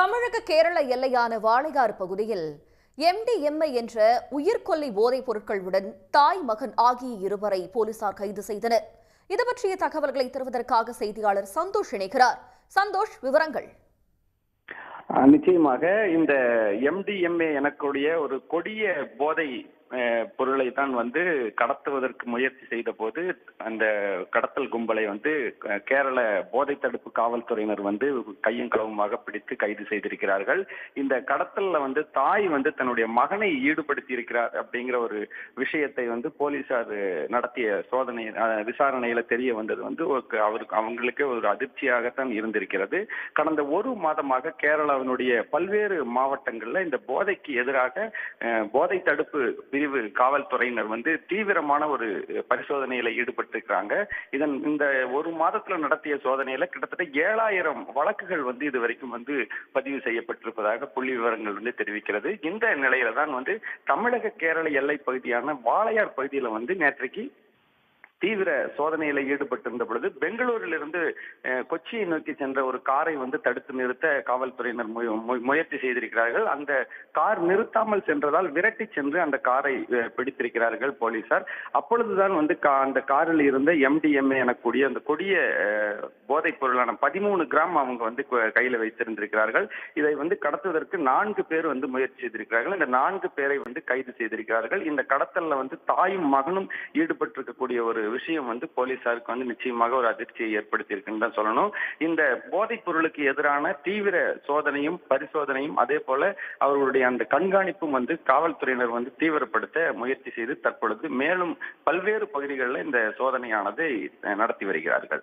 தமிழக கேரள எல்லையான வாளையாறு பகுதியில் எம்டிஎம்ஐ என்ற உயிர்கொல்லி போதைப் பொருட்களுடன் தாய் மகன் ஆகிய இருவரை போலீசார் கைது செய்தனர். இது பற்றிய தகவல்களை தருவதற்காக செய்தியாளர் சந்தோஷ் இணைகிறார். சந்தோஷ் விவரங்கள். நிச்சயமாக இந்த எம்டிஎம்ஏ எனக்கூடிய ஒரு கொடிய போதை அஹ், பொருளை தான் வந்து கடத்துவதற்கு முயற்சி செய்த போது அந்த கடத்தல் கும்பலை வந்து கேரள போதை தடுப்பு காவல்துறையினர் வந்து கையும் களவுமாக பிடித்து கைது செய்திருக்கிறார்கள். இந்த கடத்தல்ல வந்து தாய் வந்து தன்னுடைய மகனை ஈடுபடுத்தி இருக்கிறார் அப்படிங்கிற ஒரு விஷயத்தை வந்து போலீசார் நடத்திய சோதனை விசாரணையில தெரிய வந்தது வந்து ஒரு- அவருக்கு அவங்களுக்கு ஒரு அதிர்ச்சியாகத்தான் இருந்திருக்கிறது. கடந்த ஒரு மாதமாக கேரளாவினுடைய பல்வேறு மாவட்டங்கள்ல இந்த போதைக்கு எதிராக போதை தடுப்பு பிரிவு காவல்துறையினர் வந்து தீவிரமான ஒரு பரிசோதனையில ஈடுபட்டிருக்கிறாங்க. இதன் இந்த ஒரு மாதத்துல நடத்திய சோதனையில கிட்டத்தட்ட ஏழாயிரம் வழக்குகள் வந்து இது வரைக்கும் வந்து பதிவு செய்யப்பட்டிருப்பதாக புள்ளி விவரங்கள் வந்து தெரிவிக்கிறது. இந்த நிலையில தான் வந்து தமிழக கேரள எல்லை பகுதியான வாளையார் பகுதியில வந்து நேற்றைக்கு தீவிர சோதனையில ஈடுபட்டிருந்த பொழுது பெங்களூரிலிருந்து கொச்சியை நோக்கி சென்ற ஒரு காரை வந்து தடுத்து நிறுத்த காவல்துறையினர் முயற்சி செய்திருக்கிறார்கள். அந்த கார் நிறுத்தாமல் சென்றதால் விரட்டி சென்று அந்த காரை பிடித்திருக்கிறார்கள் போலீசார். அப்பொழுதுதான் வந்து கா- அந்த காரில் இருந்த எம்டிஎம்ஏ எனக்கூடிய அந்த கொடிய போதைப் பொருளான பதிமூணு கிராம் அவங்க வந்து கு- கையில வைத்திருந்திருக்கிறார்கள். இதை வந்து கடத்துவதற்கு நான்கு பேர் வந்து முயற்சி செய்திருக்கிறார்கள். இந்த நான்கு பேரை வந்து கைது செய்திருக்கிறார்கள். இந்த கடத்தல்ல வந்து தாயும் மகனும் ஈடுபட்டிருக்கக்கூடிய ஒரு விஷயம் வந்து போலீசாருக்கு வந்து நிச்சயமாக ஒரு அதிர்ச்சியை ஏற்படுத்தியிருக்குன்னு தான் சொல்லணும். இந்த போதைப் பொருளுக்கு எதிரான தீவிர சோதனையும் பரிசோதனையும் அதே போல அவர்களுடைய அந்த கண்காணிப்பும் வந்து காவல்துறையினர் வந்து தீவிரப்படுத்த முயற்சி செய்து தற்பொழுது மேலும் பல்வேறு பகுதிகளில் இந்த சோதனையானதை நடத்தி வருகிறார்கள்.